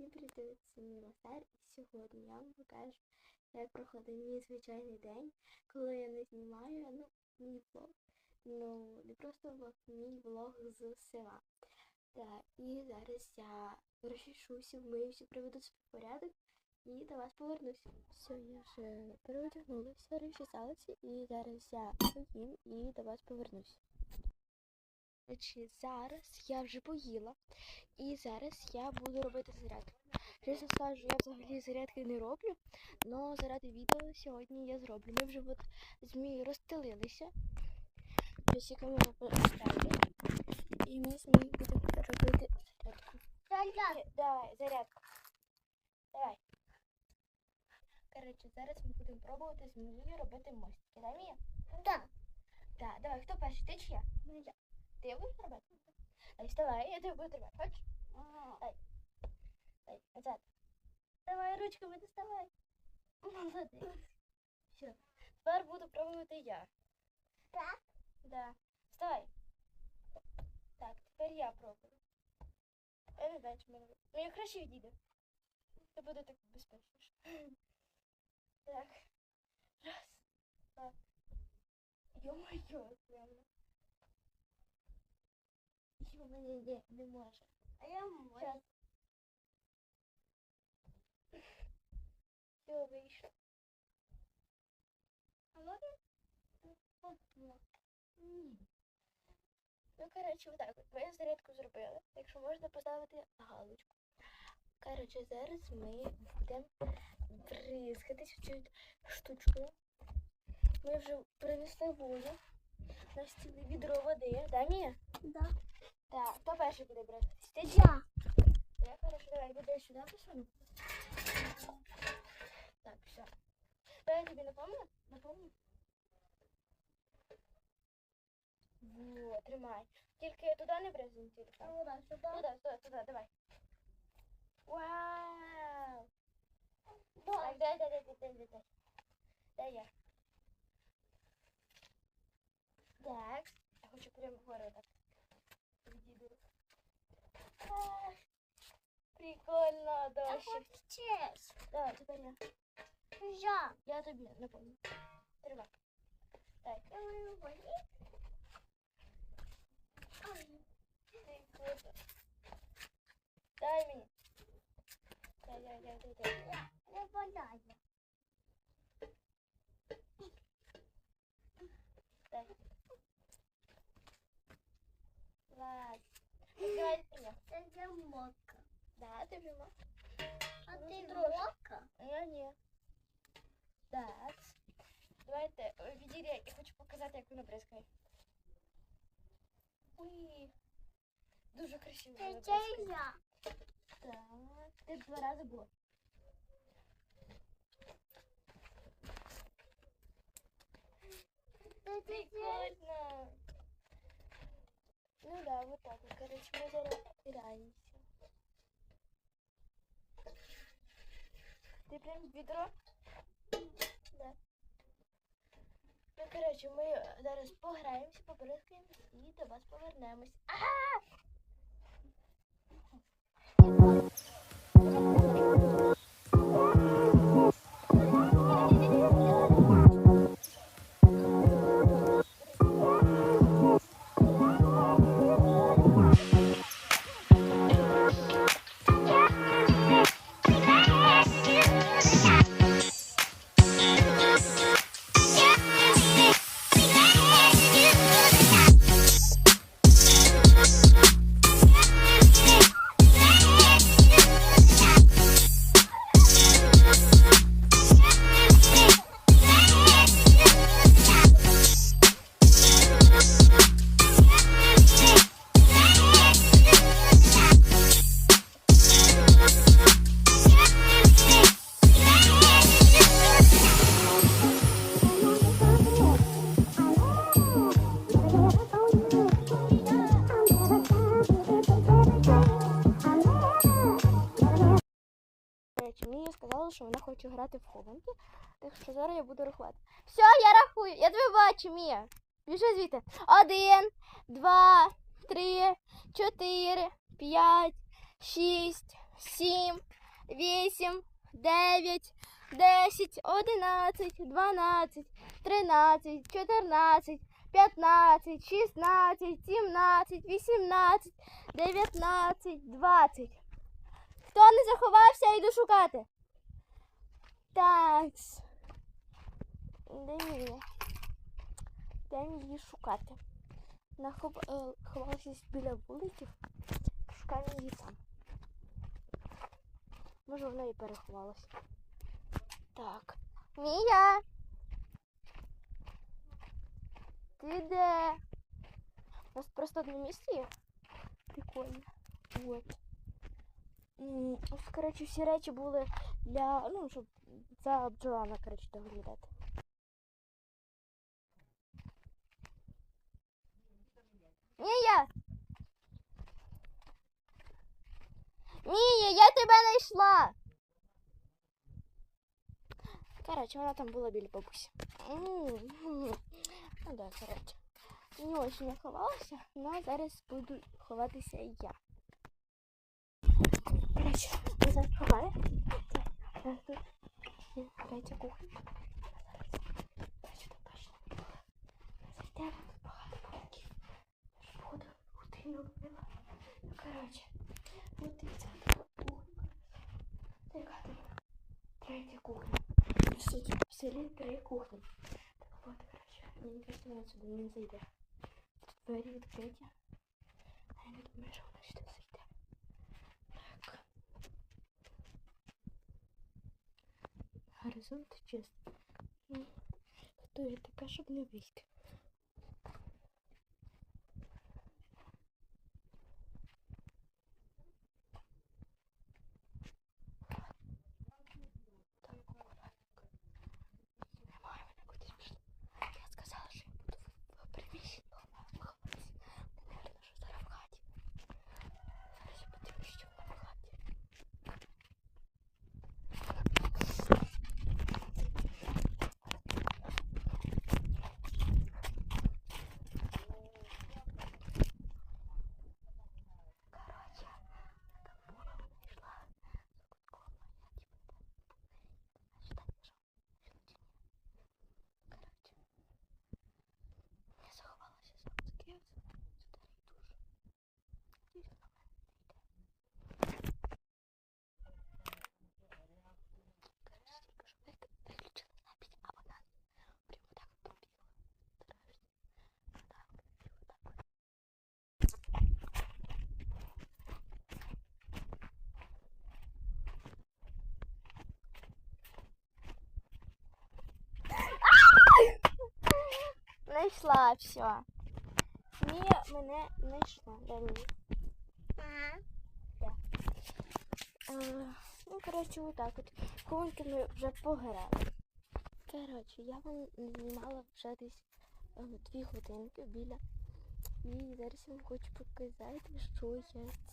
Всім привіт, це мій Лазар, і сьогодні я вам покажу, як проходить мій звичайний день, коли я не знімаю, ну, мій влог. Ну, не просто влог, мій влог з села. Так, і зараз я розчешуся, вмиюся, приведу свій порядок і до вас повернусь. Все, я вже переодягнулася, розчесалася, і зараз я поїм і до вас повернусь. Значить, зараз я вже поїла, і зараз я буду робити зарядку. Чесно скажу, я взагалі зарядки не роблю, але заради відео сьогодні я зроблю. Ми вже от з розстелилися. Ось яка ми поставили. І ми з будемо робити зарядку. Е, Давай, зарядку. Давай. Коротше, зараз ми будемо пробувати з Мією робити мостики. Да, Мія? Да. Так, давай, хто перший? Ти чи я? Я. Ти будеш робити? Дай, вставай, я тебе буду тримати. Хочеш? Дай. Дай, назад. Давай, ручками доставай. Молодець. Все. Тепер буду пробувати я. Так? Да. Вставай. Так, тепер я пробую. Я не знаю, чи. Ну, я краще відійду. Це буде так безпечніше. Так. Раз, два. Йо-моє, прямо. Йо, мене не, не може. А я можу. Все, вийшло. А можна? Ні. Ну, коротше, отак от. Ми зарядку зробили. Так що можна поставити галочку. Коротше, зараз ми будемо бризкатись цю штучкою. Ми вже принесли воду. У нас ціле відро води. Да, Мія? Да. Так, хто перший буде бризкатись? Ти Я. Я хорошо, давай, буде сюди посуну. Так, все. Давай я тебе напомню? Напомню. Вот, тримай. Тільки туди не бризни тільки. А вода сюди. Туди, туди, туди, давай. Вау! Так, дай, дай, дай, дай, дай, дай, дай. Дай я. Так, я хочу прямо вгору так. Прикольно, хочу честь. Давай, тепер я. Я. Я тобі напомню. Тримай. Дай. Я маю воді. Ай. Ти. Дай мені. Дай, дай, дай, дай, дай. Не подаю. Дай. Клас. Давай я. Це я мока. Да, ти вже мав. А Ну, ти трошки. мока? А я ні. Так. Давайте, е, відійди, я хочу показати, як воно бризкає. Ой. Дуже красиво. Це воно це бризкає. я. Так. Ти два рази було. Це це я. Прикольно. Ну да, вот так вот. Короче, мы зараз играемся. Ты прям ведро? Да. Ну, короче, ми зараз пограємося, побризкаємось і до вас повернемось. Ага! Що грати в хованки, так що зараз я буду рахувати. Все, я рахую, я тебе бачу, Мія. Біжи звідти. Один, два, три, чотири, п'ять, шість, сім, вісім, дев'ять, десять, одинадцять, дванадцять, тринадцять, чотирнадцять, п'ятнадцять, шістнадцять, сімнадцять, вісімнадцять, дев'ятнадцять, двадцять. Хто не заховався, йду шукати. Так. Де Мія? Де її шукати? Вона е, біля вуликів. Шукаємо її там. Може, вона і переховалася. Так. Мія! Ти де? У нас просто одне місце є. Прикольно. Вот. Коротше, всі речі були для, ну, щоб за бджолами, коротше, доглядати. Мія! Мія, я тебе знайшла! Коротше, вона там була біля бабусі. Ну да, коротше. Не очень я ховалася, але зараз буду ховатися я. Коротше, ми зараз ховали. є третя кухня. Зараз сюди точно не було. Зайдемо, тут багато пауків. Я ж буду рутину робила. Ну, коротше, от дивіться, така кухня. Яка тут третя кухня. Тут в селі три кухні. Так от, коротше, мені кажется, вона сюди не зайде. Тут двері відкриті. А я не думаю, що Горизонт. Ну, хто я така, щоб не? Так, акуратненько. Немає мене кудись пішли. Я сказала, що я буду в, в приміщенні ховатися. Наверно, що зараз в хаті. Зараз я подивлюсь, що вона в хаті. Короче, эта бура вийшла за кутком, а я типа там значить там пішов. Короче, я заховалася за кутків, сюди дуже. Надіюсь, вона мене не йде. Короче, тільки що вик- виключила запись, а вона прямо так побігла. Страшно. Так, і отак. Знайшла все. Мія мене знайшла. Мія? Е, Ну, коротше, отак от. Конки ми вже пограли. Коротше, я вам знімала вже десь е, дві годинки біля. І зараз я вам хочу показати, що я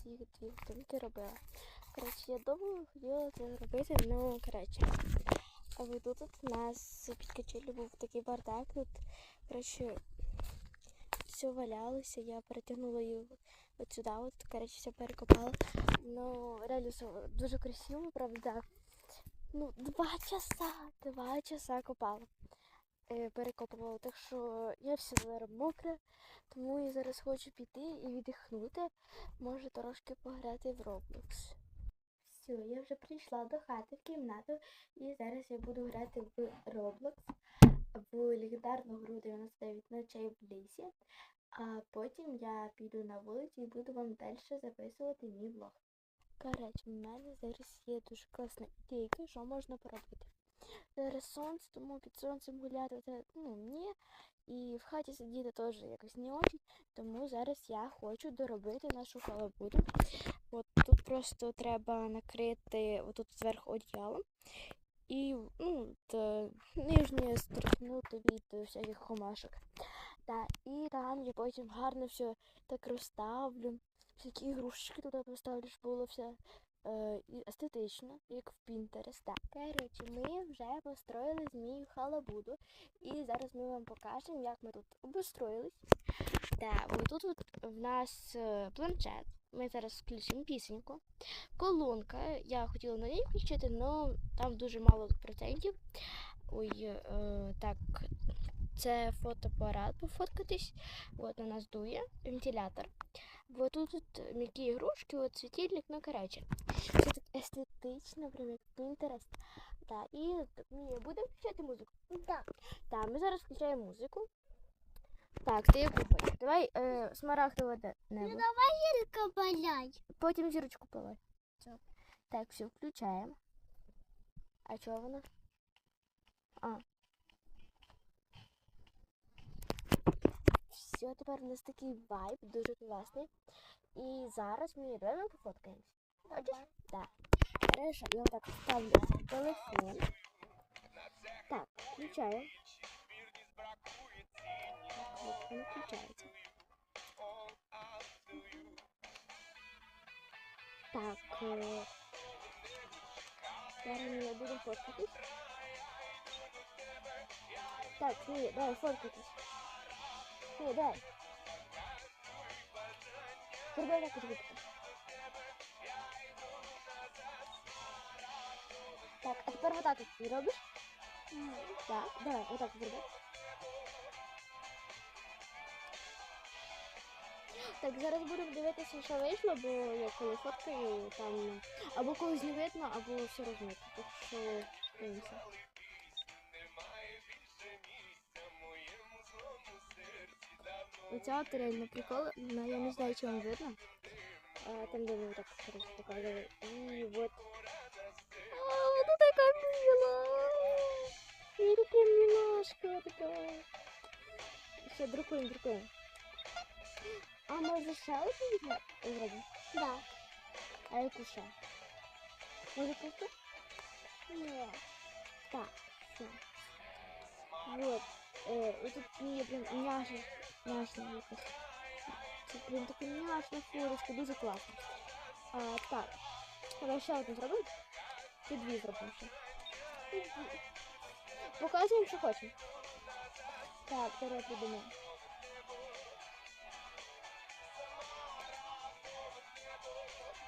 ці дві годинки робила. Коротше, я довго хотіла це зробити, ну коротше. А ви тут у нас під качелю був такий бардак. Тут, коротше, все валялося, я перетягнула її от сюди, от, коротше, все перекопала. Ну, реально все дуже красиво, правда. Ну, два часа, два часа копала. Е, перекопувала. Так що я вся зараз мокра, тому я зараз хочу піти і віддихнути. Може трошки пограти в Roblox. Все, я вже прийшла до хати в кімнату і зараз я буду грати в Roblox в легендарну гру 99 ночей в лісі. А потім я піду на вулицю і буду вам далі записувати мій влог. Коротше, в мене зараз є дуже класна ідейка, що можна поробити. Зараз сонце, тому під сонцем гуляти це ну, ні. І в хаті сидіти теж якось не очень. Тому зараз я хочу доробити нашу халабуду. От тут просто треба накрити отут зверху одіялом. І ну, та, нижнє стрихнути від всяких комашок. Та, і там я потім гарно все так розставлю. Всякі ігрушки туди поставлю, щоб було все е, естетично, як в Pinterest. Так. Коротше, ми вже построїли змію халабуду. І зараз ми вам покажемо, як ми тут обустроїлись. Так, отут от в нас е, планшет. Ми зараз включимо пісеньку. Колонка. Я хотіла на ній включити, але там дуже мало процентів. Ой, е, так, це фотоапарат пофоткатись. От у нас дує вентилятор. Вот тут, тут м'які ігрушки, от світильник, ну коротше. Все так естетично, прям як Pinterest. Да, і Мія, будемо включати музику. Да. Так, ми зараз включаємо музику. Так, ти яку хочеш? Давай е, смарагдове де- Ну давай Ілька валяй. Потім зірочку пилай. Так, все, включаємо. А чого вона? А. Все, тепер у нас такий вайб, дуже класний. І зараз ми реально пофоткаємось. Хочеш? Так. Хорошо, я так ставлю телефон. Так, включаю. Так, от він включається. Так. Е... Зараз ми будемо фоткатись. Так, ні, давай фоткатись. Ні, давай. Зроби так от. Так, а тепер вот так от робиш? Так, давай, вот так зроби. Так, зараз будемо дивитися, що вийшло, бо я коли фоткаю, там або когось не видно, або все розмито. Так що дивимося. Оця от реально прикол, но я не знаю, вам видно. А, там, де ви так зараз показували. І вот. А, вот така мила. Така милашка така. Все, друкуємо, друкуємо. А може ще візьме- зробимо? Да. А яку ще? Може просто? Ні. Так, все. Вот. Е, і тут є прям няшна, няшна якась. Це прям така няшна фоточка, дуже класно. А, так. Давай ще одну зробимо. Чи дві зробимо ще. Показуємо, що хочемо. Так, зараз придумаємо.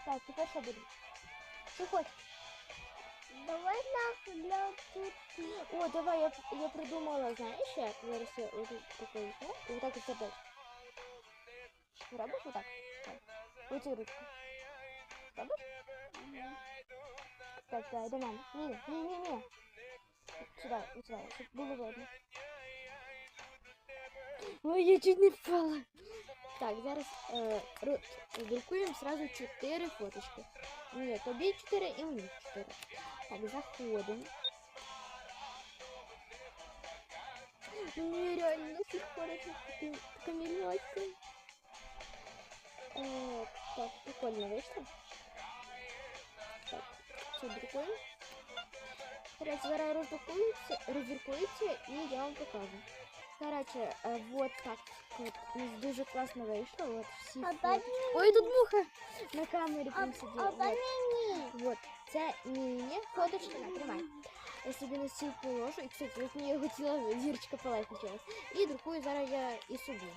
Так, тепер що будемо? Що хочеш? Давай на для тут. О, давай, я, я придумала, знаєш, як зараз я отут такою, о, і отак от зробити. Робиш отак? Так. Оцю ручку. Робиш? Так, давай, до мене. Ні, ні, ні, ні. Сюди, сюди, щоб було видно. Ой, я чуть не впала. Так, зараз е, друкуємо сразу чотири фоточки. Ні, тобі чотири і мені чотири. Так, заходимо. Ні, реально всіх фоточок такі- така мільйонська. Е, так, прикольно вийшло. Так, все друкуємо. Зараз роздрукується, роздрукується і я вам покажу. Короче, е, вот так от у нас дуже класно вийшло. От всі фото- Ой, тут муха на камері А, прям сиділа. Вот. Вот, це міні фоточка, тримай. Я собі на стіл положу, і кстати, от мені хотіла зірочка полайкнулась. І друкую зараз я і собі.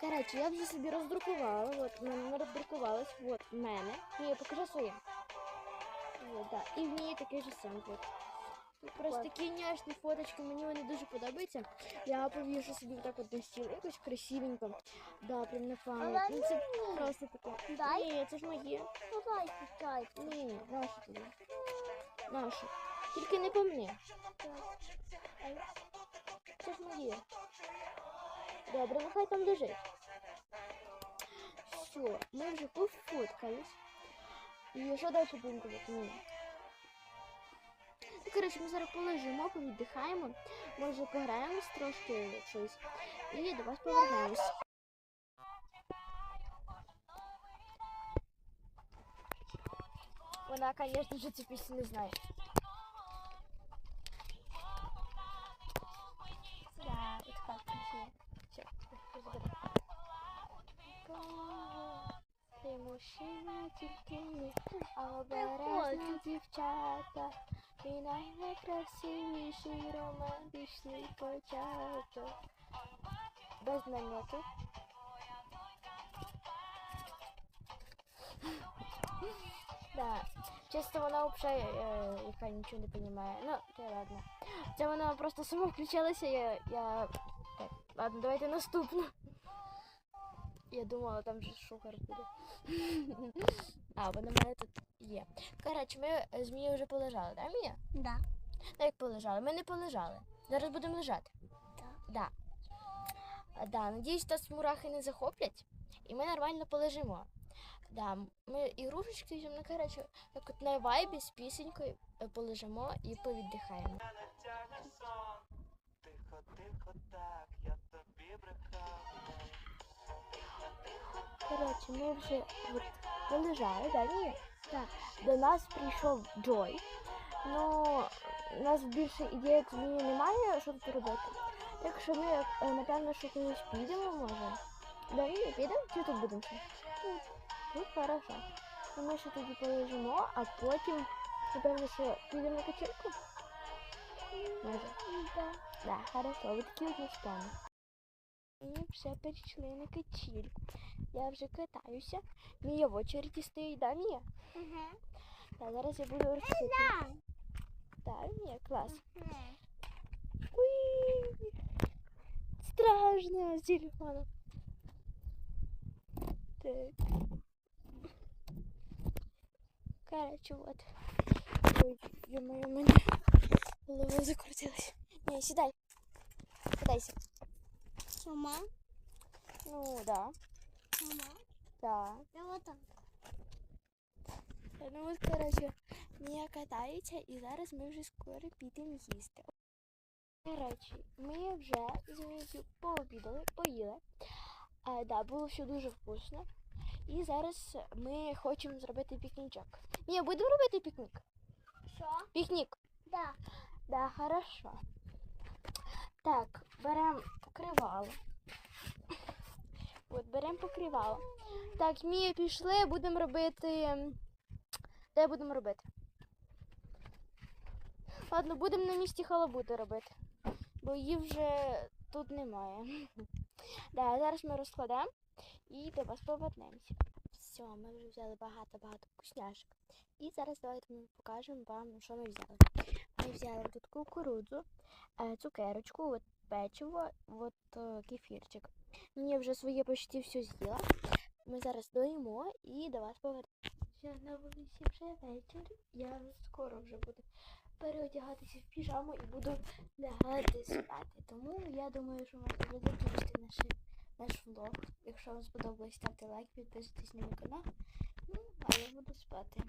Коротше, я вже собі роздрукувала, от в мене роздрукувалось, от в мене. Ні, покажи своє. От, да. І в ній такий же сам. От. Просто такі няшні фоточки, мені вони дуже подобаються. Я повішу собі так от на стіл, якось красивенько. Да, прям на пам'ять. Ну це просто таке. Дай. Ні, це ж моє. Давай пускай. Ні, ні, нашу тобі. Нашу. Тільки не по мені. Це ж моє. Добре, нехай там лежить. Все, ми вже пофоткались. І що далі будемо робити? Ні. Коротше, ми зараз полежимо, повіддихаємо, може пограємось трошки щось. І до вас повернемось. Вона, звісно ж, цю пісню не знає. І така красива. Все. Ти мужчина тільки а обережні дівчата. І найкрасивіший романтичний початок. Без намеки. Да. Чисто вона взагалі, е, яка нічого не розуміє. Ну, це ладно. Це вона просто сама включилася, я. я... Так, ладно, давайте наступну. Я думала, там же шухар буде. А, вона мене тут є. Коротше, ми з Мією вже полежали, так, Мія? Да. Ну, як полежали? Ми не полежали. Зараз будемо лежати. Так. Да. А, Да, надіюсь, нас мурахи не захоплять, і ми нормально полежимо. Да, ми ігрушечки візьмемо, ну, коротше, так от на вайбі з пісенькою е, полежимо і повіддихаємо. Тихо, тихо, так, я тобі брехав. Коротше, ми вже от полежали, да, ні? Так. До нас прийшов Джой. Ну, у нас більше як змії немає, що тут робити. Так що ми, е, напевно, що кудись підемо, може. Да, ні, підемо чи тут будемо ще? Ну, Тут хорошо. Ну, ми ще тоді полежимо, а потім, напевно, що підемо на качельку? Може. Да. Да, хорошо, ви такі от спані. Ми вже перейшли на качельку. Я вже катаюся. Мія в очереді стоїть, да, Мія? Ага. Та зараз я буду розповідати. Да. Так, Мія, клас. Ага. Уи! Страшно з телефоном. Так. Короче, вот. Ой, ё-моё, у мене голова закрутилась. Не, сідай. Катайся. Сама? Ну, да. Сама? Да. Да вот так. Ну от, коротше, Мія катається і зараз ми вже скоро підемо їсти. Коротше, ми вже з Мією пообідали, поїли. А, да, було все дуже вкусно. І зараз ми хочемо зробити пікнічок. Мія, будемо робити пікнік? Що? Пікнік. Да. Да, хорошо. Так, беремо покривало. От, беремо покривало. Так, Мія, пішли, будемо робити. Де будемо робити? Ладно, будемо на місці халабути робити. Бо її вже тут немає. Да, зараз ми розкладемо і до вас повернемося. Все, ми вже взяли багато-багато вкусняшок. І зараз давайте ми покажемо вам, що ми взяли. Ми взяли тут кукурудзу, е, цукерочку, от печиво, от е, Мені вже своє почти все з'їла. Ми зараз доїмо і до вас повернемося. На вулиці вже вечір. Я скоро вже буду переодягатися в піжаму і буду лягати спати. Тому я думаю, що можна буде закінчити наш, наш влог. Якщо вам сподобалось, ставте лайк, підписуйтесь на мій канал. Ну, а я буду спати.